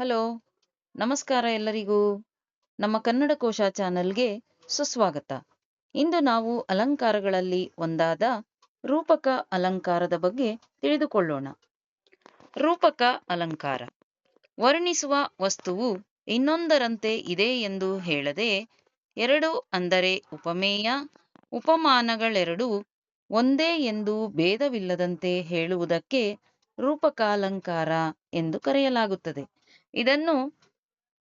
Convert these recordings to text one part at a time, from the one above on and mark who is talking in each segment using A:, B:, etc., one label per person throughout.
A: Hello, ನಮಸ್ಕಾರ ಎಲ್ಲರಿಗೂ. ನಮ್ಮ ಕನ್ನಡ ಕೋಶ ಚಾನೆಲ್ಗೆ ಸುಸ್ವಾಗತ. ಇಂದು ನಾವು ಅಲಂಕಾರಗಳಲ್ಲಿ ಒಂದಾದ ರೂಪಕ ಅಲಂಕಾರದ ಬಗ್ಗೆ ತಿಳಿದುಕೊಳ್ಳೋಣ. ರೂಪಕ ಅಲಂಕಾರ. ವರ್ಣಿಸುವ ವಸ್ತುವು ಇನ್ನೊಂದರಂತೆ ಇದೆ ಎಂದು ಹೇಳದೆ, ಎರಡು ಅಂದರೆ ಉಪಮೇಯ, ಉಪಮಾನಗಳೆರಡು ಒಂದೇ ಎಂದು ಭೇದವಿಲ್ಲದಂತೆ ಹೇಳುವುದಕ್ಕೆ ರೂಪಕಾಲಂಕಾರ ಎಂದು ಕರೆಯಲಾಗುತ್ತದೆ. ಇದನ್ನು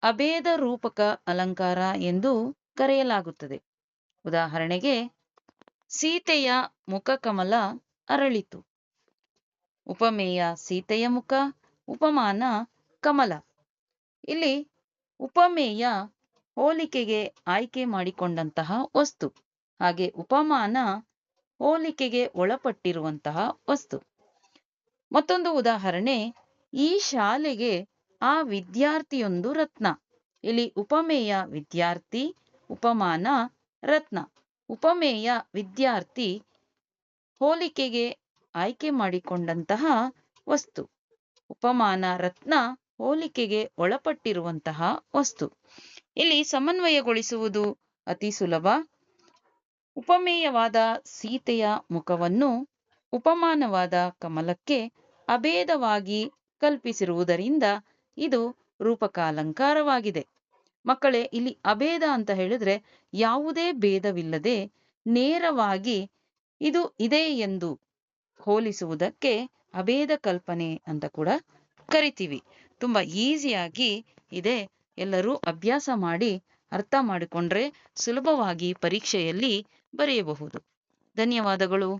A: ಅಭೇದ ರೂಪಕ ಅಲಂಕಾರ ಎಂದು ಕರೆಯಲಾಗುತ್ತದೆ. ಉದಾಹರಣೆಗೆ, ಸೀತೆಯ ಮುಖಕಮಲ ಅರಳಿತು. ಉಪಮೇಯ ಸೀತೆಯ ಮುಖ, ಉಪಮಾನ ಕಮಲ. ಇಲ್ಲಿ ಉಪಮೇಯ ಹೋಲಿಕೆಗೆ ಆಯ್ಕೆ ಮಾಡಿಕೊಂಡಂತಹ ವಸ್ತು. ಹಾಗೆ ಉಪಮಾನ ಹೋಲಿಕೆಗೆ ಒಳಪಟ್ಟಿರುವಂತಹ ವಸ್ತು. ಮತ್ತೊಂದು ಉದಾಹರಣೆ, ಈ ಶಾಲೆಗೆ ಆ ವಿದ್ಯಾರ್ಥಿಯೊಂದು ರತ್ನ. ಇಲ್ಲಿ ಉಪಮೇಯ ವಿದ್ಯಾರ್ಥಿ, ಉಪಮಾನ, ರತ್ನ. ಉಪಮೇಯ ವಿದ್ಯಾರ್ಥಿ ಹೋಲಿಕೆಗೆ ಆಯ್ಕೆ ಮಾಡಿಕೊಂಡಂತಹ ವಸ್ತು. ಉಪಮಾನ, ರತ್ನ ಹೋಲಿಕೆಗೆ ಒಳಪಟ್ಟಿರುವಂತಹ ವಸ್ತು. ಇಲ್ಲಿ ಸಮನ್ವಯಗೊಳಿಸುವುದು ಅತಿ ಸುಲಭ. ಉಪಮೇಯವಾದ ಸೀತೆಯ ಮುಖವನ್ನು ಉಪಮಾನವಾದ ಕಮಲಕ್ಕೆ ಅಭೇದವಾಗಿ ಕಲ್ಪಿಸಿರುವುದರಿಂದ ಇದು ರೂಪಕಾಲಂಕಾರವಾಗಿದೆ. ಮಕ್ಕಳೇ, ಇಲ್ಲಿ ಅಭೇದ ಅಂತ ಹೇಳಿದ್ರೆ ಯಾವುದೇ ಭೇದವಿಲ್ಲದೆ ನೇರವಾಗಿ ಇದು ಇದೆ ಎಂದು ಹೋಲಿಸುವುದಕ್ಕೆ ಅಭೇದ ಕಲ್ಪನೆ ಅಂತ ಕೂಡ ಕರಿತೀವಿ. ತುಂಬಾ ಈಸಿಯಾಗಿ ಇದೆ ಎಲ್ಲರೂ ಅಭ್ಯಾಸ ಮಾಡಿ ಅರ್ಥ ಮಾಡಿಕೊಂಡ್ರೆ ಸುಲಭವಾಗಿ ಪರೀಕ್ಷೆಯಲ್ಲಿ ಬರೆಯಬಹುದು. ಧನ್ಯವಾದಗಳು.